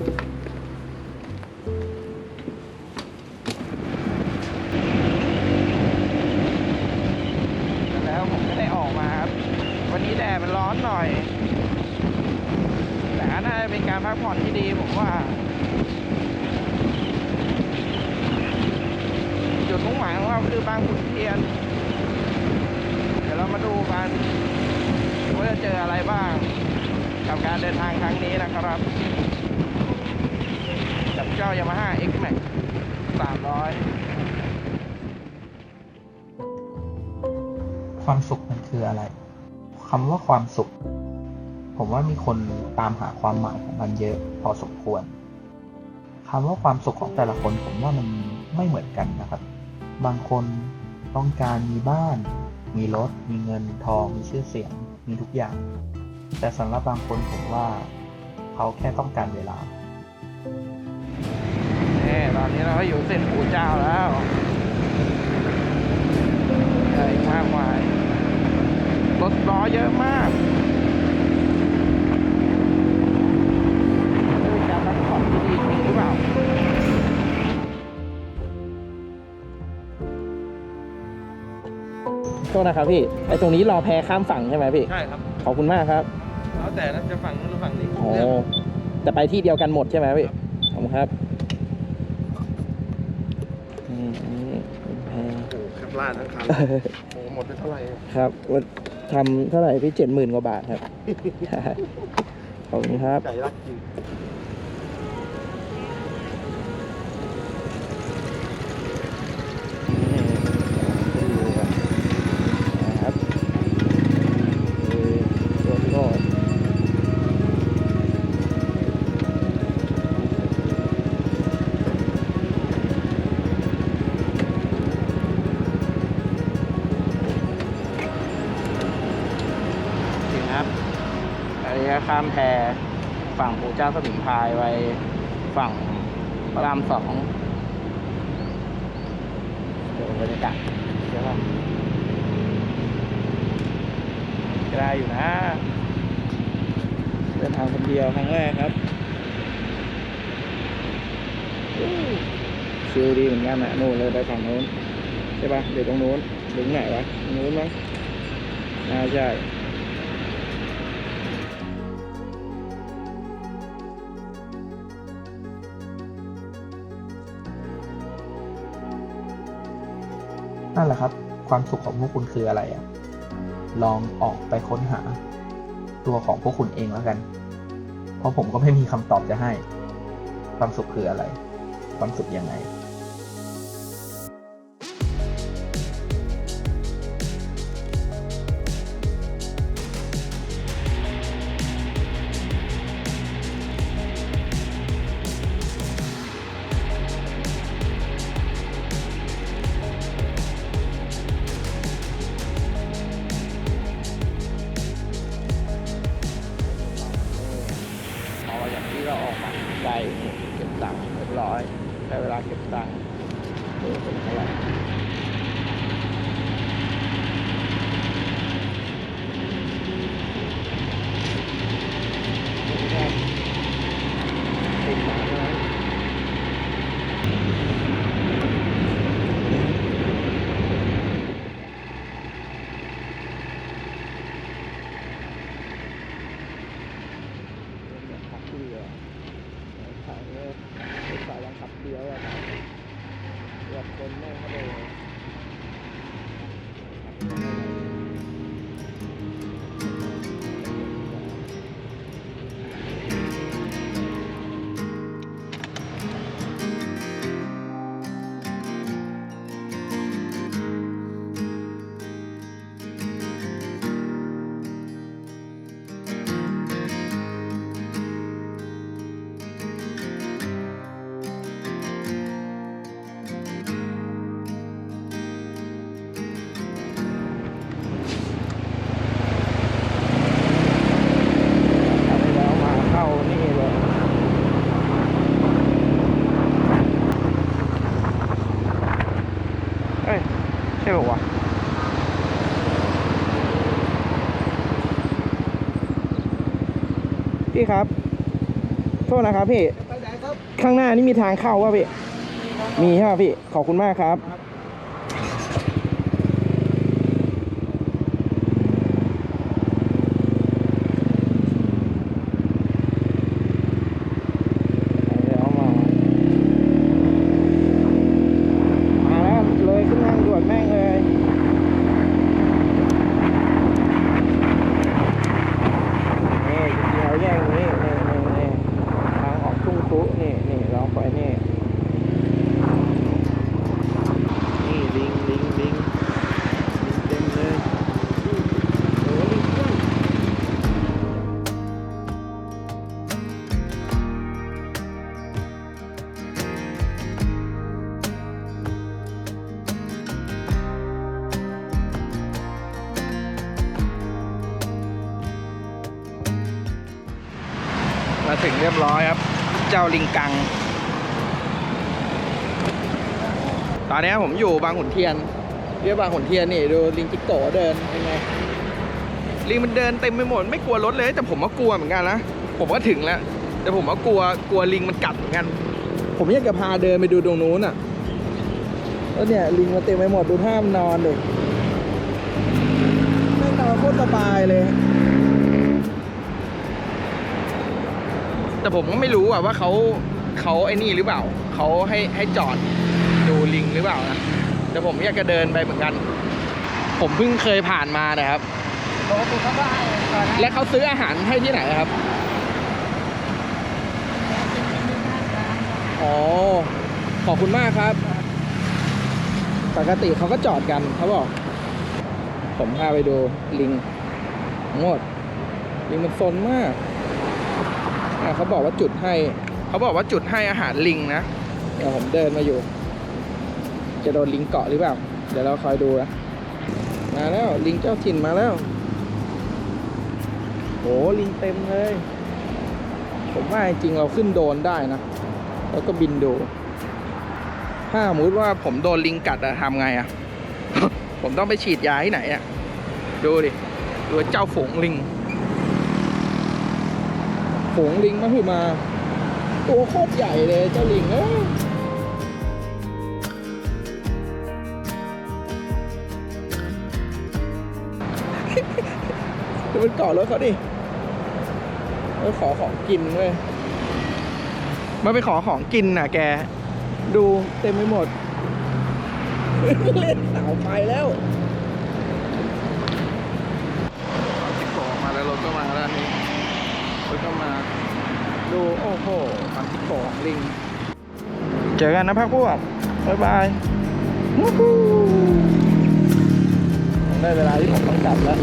แล้วผมก็ได้ออกมาครับ วันนี้แดดมันร้อนหน่อย แต่น่าจะเป็นการพักผ่อนที่ดีผมว่า จุดมุ่งหมายของเราคือบางขุนเทียน เดี๋ยวเรามาดูกันว่าจะเจออะไรบ้าง กับการเดินทางครั้งนี้นะครับ เจ้า Yamaha X Max 300 ความสุขมันคืออะไรคำว่าความสุข ผมว่ามีคนตามหาความหมายของมันเยอะพอสมควรคำว่าความสุขของแต่ละคนผมว่ามันไม่เหมือนกันนะครับ บางคนต้องการมีบ้าน มีรถ มีเงินทอง มีชื่อเสียง มีทุกอย่าง แต่สำหรับบางคนผมว่า เขาแค่ต้องการเวลา นี่ตอนนี้เราก็อยู่เส้นปู่เจ้าแล้วใหญ่มากมายรถล้อเยอะมากเป็นการพักผ่อนที่ดีจริงหรือเปล่าโทษนะครับพี่ไอตรงนี้รอแพข้ามฝั่งใช่ไหมพี่ ใช่ครับ ขอบคุณมากครับ แล้วแต่นะจะฝั่งนู้นหรือฝั่งนี้โอ้เลือกแต่ไปที่เดียวกันหมดใช่ไหมพี่ ขอบคุณครับอืมเป็น แพโอ้โหแคปลาดทั้งคันโอ้โหหมดไปเท่าไหร่ ครับว่าทำเท่าไหร่พี่เจ็ดหมื่นกว่าบาทครับ ขอบคุณครับ ใจรักจริง อันนี้ก็ข้ามแพฝั่งปู่เจ้าสมิงพายไปฝั่งพระรามสองเดี๋ยวบรรยากาศเดี๋ยวก่อนก็ได้อยู่นะเดินทางคนเดียวครั้งแรกครับชิลดีเหมือนกันนะนู่นเลยไปฝั่งนู้นใช่ปะเดี๋ยวตรงนู้นหรือไหนวะตรงนู้นมั้งน่าใช่ นั่นแหละครับ ความสุขของพวกคุณคืออะไรอะลองออกไปค้นหา ตัวของพวกคุณเองแล้วกัน เพราะผมก็ไม่มีคำตอบจะให้ ความสุขคืออะไร ความสุขยังไง เก็บตังค์เรียบร้อยใช้เวลาเก็บตังค์ดูเป็นเท่าไหร่ ช่ป่าวะพี่ครับ โทษนะครับพี่ไปข้างหน้านี่มีทางเข้าป่ะพี่ มีใช่ป่ะพี่ ขอบคุณมากครับ ถึงเรียบร้อยครับ เจ้าลิงกัง ตอนนี้ผมอยู่บางขุนเทียน เรียกบางขุนเทียนนี่ดูลิงจิกโกเดินเป็นไงลิงมันเดินเต็มไปหมดไม่กลัวรถเลยแต่ผมก็กลัวเหมือนกันนะผมก็ถึงแล้วแต่ผมก็กลัวกลัวลิงมันกัดเหมือนกัน ผมอยากจะพาเดินไปดูตรงนู้นอะแล้วเนี่ยลิงมันเต็มไปหมดดูท่ามนนอนเดิแม่นอนโคตรสบายเลย แต่ ผมก็ไม่รู้อะว่าเขาเขาไอ้นี่หรือเปล่าเขาให้ให้จอดดูลิงหรือเปล่านะแต่ผมอยากจะเดินไปเหมือนกัน ผมเพิ่งเคยผ่านมานะครับปกติเขาก็ให้ก่อนและเขาซื้ออาหารให้ที่ไหนครับอ๋อขอบคุณมากครับ ปกติเขาก็จอดกันเขาบอก ผมพาไปดูลิงงดลิงมันซนมาก อะเขาบอกว่าจุดให้เขาบอกว่าจุดให้อาหารลิงนะเดี๋ยวผมเดินมาอยู่ จะโดนลิงเกาะหรือเปล่า เดี๋ยวเราคอยดูนะมาแล้วลิงเจ้าถิ่นมาแล้วโหลิงเต็มเลย ผมว่าจริงเราขึ้นโดนได้นะ แล้วก็บินดู ถ้าสมมติว่าผมโดนลิงกัดอะทำไงอะ ผมต้องไปฉีดยาที่ไหนอะ ดูดิดูเจ้าฝูงลิง ฝูงลิงมาคือมา ตัวโคตรใหญ่เลยเจ้าลิงเอ้ยมันเกาะรถเขาดิเออขอของกินเว้ยมาไปขอของกินน่ะ แก ดูเต็มไปหมด เล่นสาวไปแล้วติดต่อมาแล้วรถก็มาแล้วนี่ ก็มาดูโอ้โหปันติดต่อของลิง เจอกันนะพักพวก บ๊ายบายวู้ฮู้ได้เวลาที่ผมต้องกลับแล้ว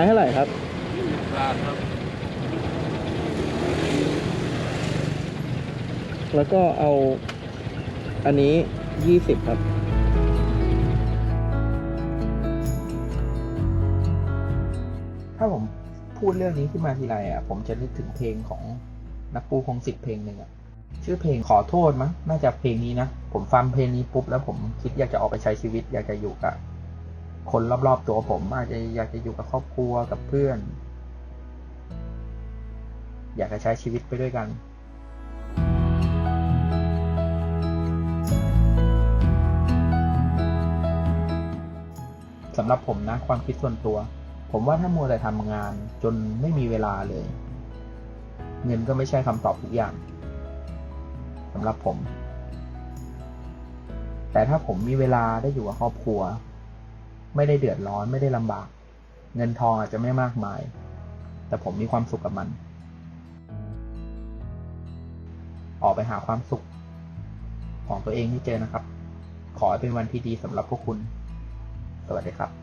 ม้เท่าไหร่ครับลาดครับ แล้วก็เอาอันนี้ยี่สิบครับถ้าผมพูดเรื่องนี้ขึ้นมาทีไรอะ ผมจะนึกถึงเพลงของนักปูพงศิษฐ์เพลงหนึ่งอะ ชื่อเพลงขอโทษมั้ง น่าจะเพลงนี้นะ ผมฟังเพลงนี้ปุ๊บแล้วผมคิดอยากจะออกไปใช้ชีวิต อยากจะอยู่กับ คนรอบๆตัวผม อาจจะอยากจะอยู่กับครอบครัวกับเพื่อน อยากจะใช้ชีวิตไปด้วยกันสำหรับผมนะความคิดส่วนตัว ผมว่าถ้ามัวแต่ทำงานจนไม่มีเวลาเลย เงินก็ไม่ใช่คำตอบทุกอย่างสำหรับผม แต่ถ้าผมมีเวลาได้อยู่กับครอบครัว ไม่ได้เดือดร้อนไม่ได้ลำบาก เงินทองอาจจะไม่มากมาย แต่ผมมีความสุขกับมัน ออกไปหาความสุข ของตัวเองให้เจอนะครับ ขอให้เป็นวันที่ดีสำหรับพวกคุณ สวัสดีครับ